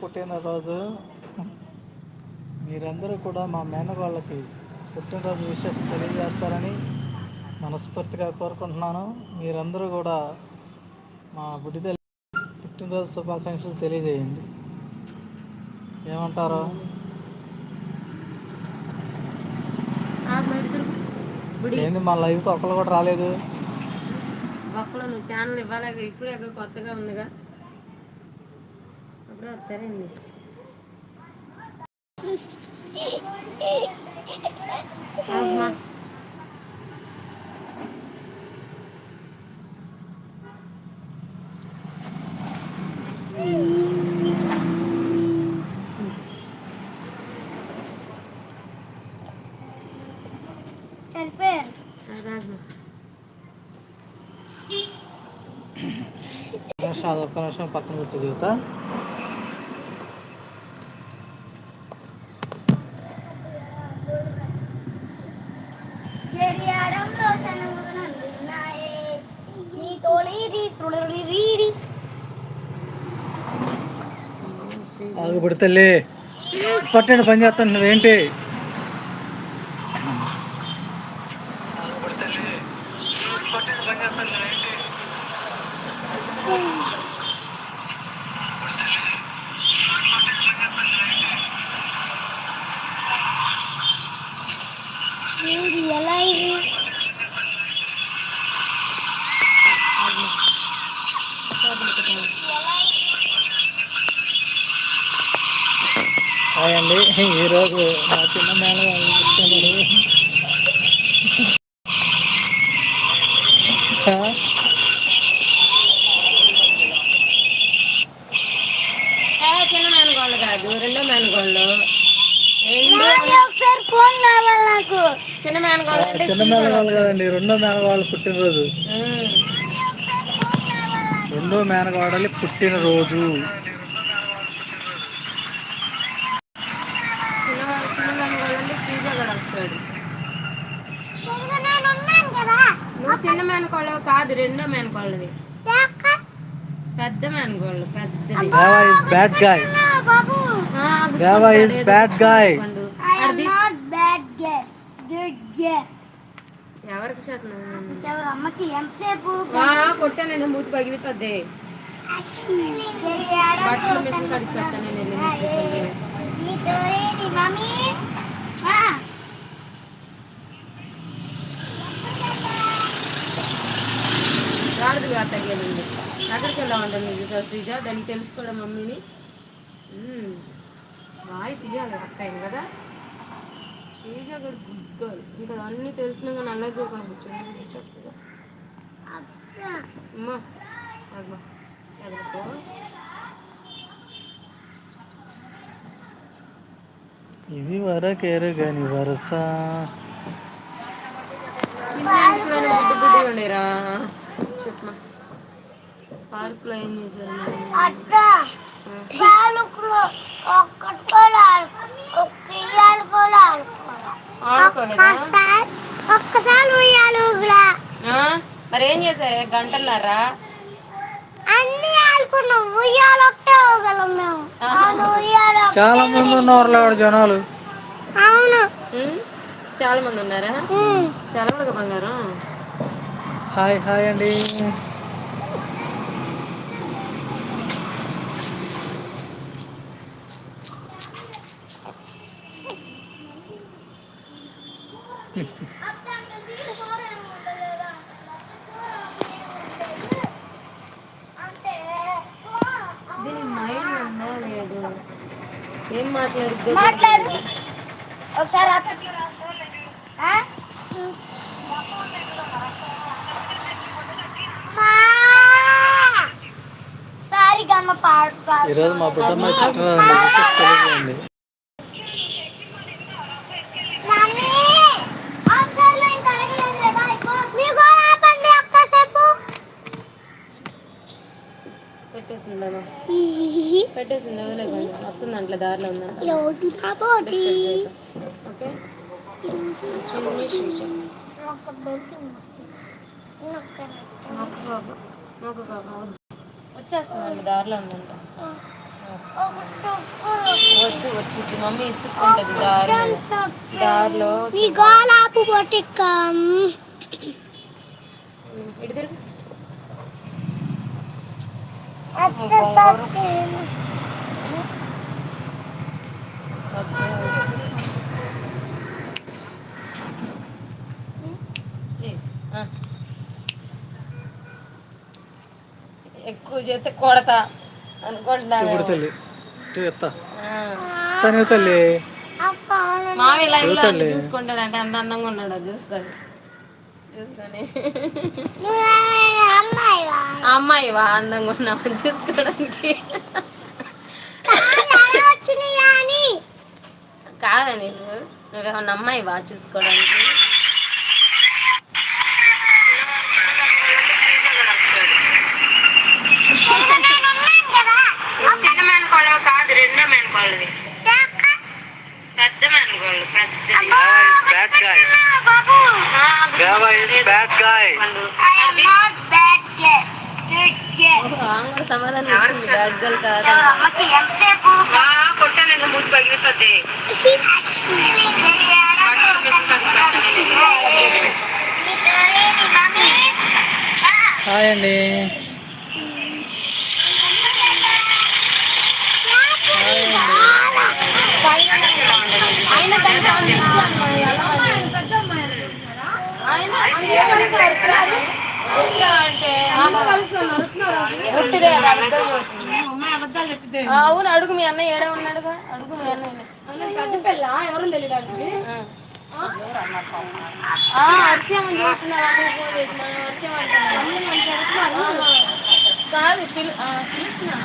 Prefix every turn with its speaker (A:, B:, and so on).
A: పుట్టినరోజు. మీరందరూ కూడా మా మేనగాళ్ళకి పుట్టినరోజు విషెస్ తెలియజేస్తారని మనస్ఫూర్తిగా కోరుకుంటున్నాను. మీరందరూ కూడా మా బుడ్డి తల్లి పుట్టినరోజు శుభాకాంక్షలు తెలియజేయండి. ఏమంటారు? ఏంది మా లైవ్కి ఒక్కరు కూడా రాలేదు?
B: నువ్వు ఛానల్ ఇవ్వాలి ఇప్పుడే కొత్తగా ఉందిగా. అప్పుడే వస్తారండి అమ్మా
C: చనిపోయారు
B: రాజమా
A: ఒక్క నిమిషం అది ఒక్క నిమిషం పక్కన కూర్చో చెబుతా బాగుపడి తల్లి. పట్టండి పని చేస్తాను నువ్వేంటి?
C: ఎలా
A: అండి. ఈరోజు మా చిన్న?
B: ఏ, చిన్న మేనగోళ్ళు కాదు రెండో మేనగోళ్ళు చిన్న మేనగోళ్ళు
A: కదండి రెండో మేనగాళ్ళ పుట్టినరోజు. రెండో మేనగాడలి పుట్టినరోజు
B: చిన్న చిన్న మేనగోళ్ళు అంటే శ్రీజ
C: కదా.
B: నువ్వు చిన్న మేనకోళ్ళు కాదు రెండో మేనకోళ్ళది
C: దేక్క.
B: పెద్ద మేనకోళ్ళు పెద్దది
A: ఇస్ బ్యాడ్ గాయ్
C: ఆ, బాబు.
B: ఆ,
A: దేవా
C: నాట్ బ్యాడ్ గే గుడ్ గే
B: ఎవరికి
C: అమ్మకి ఎంతసేపు?
B: కొట్టా నేను మూతి పగిలిపోద్ది. బట్టలు మిషన్ కడిగి చెప్తాను నేను వెళ్ళి మిషన్ కడిగి.
C: నీ తోలేది మమ్మీ ఆ,
B: గాడిదగా తగ్గేదండి ఎక్కడికి వెళ్ళామంటారు నీకు సార్ శ్రీజ దానికి తెలుసుకోవడం మమ్మీని. మ్మ్. రాయి తీయాలి అక్కయ్య కదా? శ్రీజ కూడా గుడ్ గర్ల్. ఇంకా అన్నీ తెలిసినాక నల్ల చూపని కూర్చొని చెప్పగా
C: అక్క.
B: అమ్మా అమ్మా చదువుకో
A: ఇది వరకేరు కాని వరస.
B: చిన్న ఇంటిలోనే బుడ్డి బుడ్డి ఉండేరా. చెప్పమా పార్కులో ఏం చేశారు
C: ఒక్కసారి?
B: మరి ఏం చేశారు? గంటన్నారా?
C: అన్ని ఆడుకున్నాం. ఉయ్యాలు ఒకే ఊగలం మేము. అవును ఉయ్యాలు
A: చాలా మంది ఉన్నారు ఆవిడ జనాలు.
C: అవును?
B: చాలా మంది ఉన్నారా?
C: ఉమ్.
B: సెలవులుగా బంగారం?
A: హాయ్ హాయ్ అండి.
B: ఏం మాట్లాడుద్దో?
C: మాట్లాడు. ఒకసారి
A: ఈరోజు మా బుడ్డమ్మ పుట్టినరోజు తెలియజేయండి
C: మమ్మీ ఒకసారి ఇంకా అడగలేదులే, బాయ్. మీకు ఆపండి ఒక్కసేపు
B: పెట్టేసిందమ్మా వస్తుంది అంట్లో దారిలో ఉందంట ఓకే. వచ్చేస్తుందండి దారిలో ఉందంట. వద్దు వచ్చింది. మమ్మీ దారిలో.
C: గోలాపు
B: ఇటు తిరుగు. ఎక్కువ చేస్తే కొడతా అనుకుంటున్నా
A: ఇప్పుడు తల్లి. తను తల్లి.
B: మావి లైవ్లో
A: చూస్తానులే.
B: చూసుకుంటాడు అంటే అంత అందంగా ఉన్నాడు చూసుకొని. చూసుకొని
C: అమ్మాయి
B: అమ్మాయి వా అందంగా ఉన్నామని చూసుకోవడానికి. కాదా నీకు నువ్వేమన్నా అమ్మాయి వా చూసుకోవడానికి? చిన్న మేనకోళ్ళు కాదు రెండో మేనకోళ్ళవి పెద్ద మేనకోళ్ళు పెద్ద సమాధానం బ్యాడ్ గర్ల్ కాదు
C: అమ్మకి ఎంతసేపు
B: కొట్టాను మూడు పగిలిపోతే
A: హాయ్ అండి
B: అంటే అవును అడుగు మీ అన్నయ్య ఏడే ఉన్నాడుగా అడుగు మీ అన్నయ్య ఎవరు తెలియడానికి హర్షం అని చెప్తున్నారు అమ్మ ఫోన్ చేసి మనం హర్షం అంటున్నాను కాదు పిలు ఆ, పిలుస్తున్నా